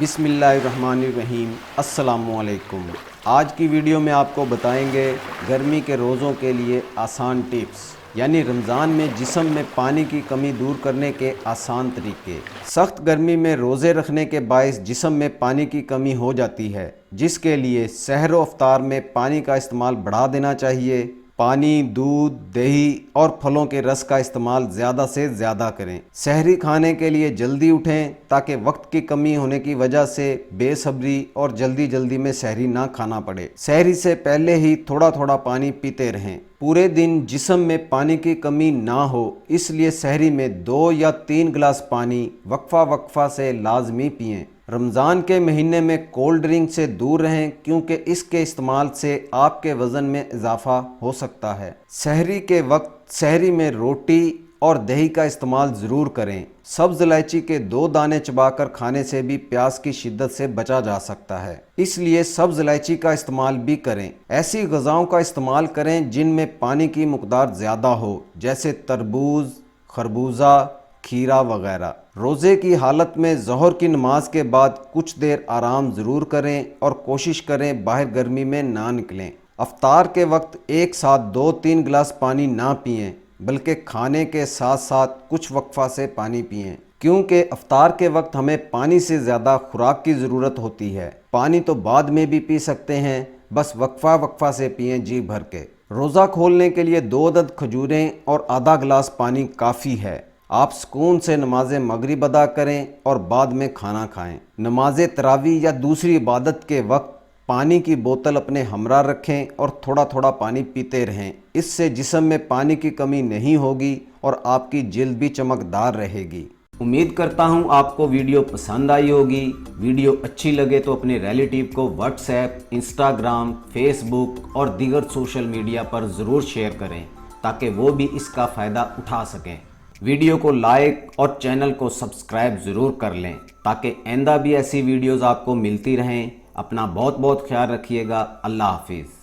बिसमीम असलकुम आज की वीडियो में आपको बताएँगे गर्मी के रोज़ों के लिए आसान टिप्स, यानी रमज़ान में जिसम में पानी की कमी दूर करने के आसान तरीके। सख्त गर्मी में रोज़े रखने के बायस जिसम में पानी की कमी हो जाती है, जिसके लिए सहर अफ्तार में पानी का इस्तेमाल बढ़ा देना चाहिए। पानी, दूध, दही और फलों के रस का इस्तेमाल ज़्यादा से ज़्यादा करें। शहरी खाने के लिए जल्दी उठें ताकि वक्त की कमी होने की वजह से बेसब्री और जल्दी जल्दी में शहरी ना खाना पड़े। शहरी से पहले ही थोड़ा थोड़ा पानी पीते रहें। पूरे दिन जिसम में पानी की कमी ना हो, इसलिए शहरी में दो या तीन गिलास पानी वक्फा वक्फा से लाजमी पिएँ। रमज़ान के महीने में कोल्ड ड्रिंक से दूर रहें, क्योंकि इसके इस्तेमाल से आपके वज़न में इजाफा हो सकता है। शहरी के वक्त शहरी में रोटी और दही का इस्तेमाल ज़रूर करें। सब्ज़ इलायची के दो दाने चबाकर खाने से भी प्यास की शिद्दत से बचा जा सकता है। इसलिए सब्ज़ इलायची का इस्तेमाल भी करें। ऐसी गज़ाओं का इस्तेमाल करें जिनमें पानी की मकदार ज़्यादा हो, जैसे तरबूज, खरबूजा खीरा वगैरह। रोज़े की हालत में जहर की नमाज़ के बाद कुछ देर आराम ज़रूर करें और कोशिश करें बाहर गर्मी में ना निकलें। अफ्तार के वक्त एक साथ दो तीन गिलास पानी ना पिएँ, बल्कि खाने के साथ साथ कुछ वक्फा से पानी पिएँ। क्योंकि अफ्तार के वक्त हमें पानी से ज़्यादा खुराक की ज़रूरत होती है। पानी तो बाद में भी पी सकते हैं, बस वक्फा वक्फा से पिएँ जी भर के। रोज़ा खोलने के लिए दो दद खजूरें और आधा गिलास पानी काफ़ी है। आप सुकून से नमाज़ मगरिब अदा करें और बाद में खाना खाएँ। नमाज़ तरावी या दूसरी इबादत के वक्त पानी की बोतल अपने हमरा रखें और थोड़ा थोड़ा पानी पीते रहें। इससे जिसम में पानी की कमी नहीं होगी और आपकी जल्द भी चमकदार रहेगी। उम्मीद करता हूँ आपको वीडियो पसंद आई होगी। वीडियो अच्छी लगे तो अपने रिलेटिव को व्हाट्सएप इंस्टाग्राम फेसबुक और दीगर सोशल मीडिया पर ज़रूर शेयर करें ताकि वो भी इसका फ़ायदा उठा सकें। वीडियो को लाइक और चैनल को सब्सक्राइब ज़रूर कर लें, ताकि आइंदा भी ऐसी वीडियोज़ आपको मिलती रहें। अपना बहुत बहुत ख्याल रखिएगा। अल्लाह हाफिज़।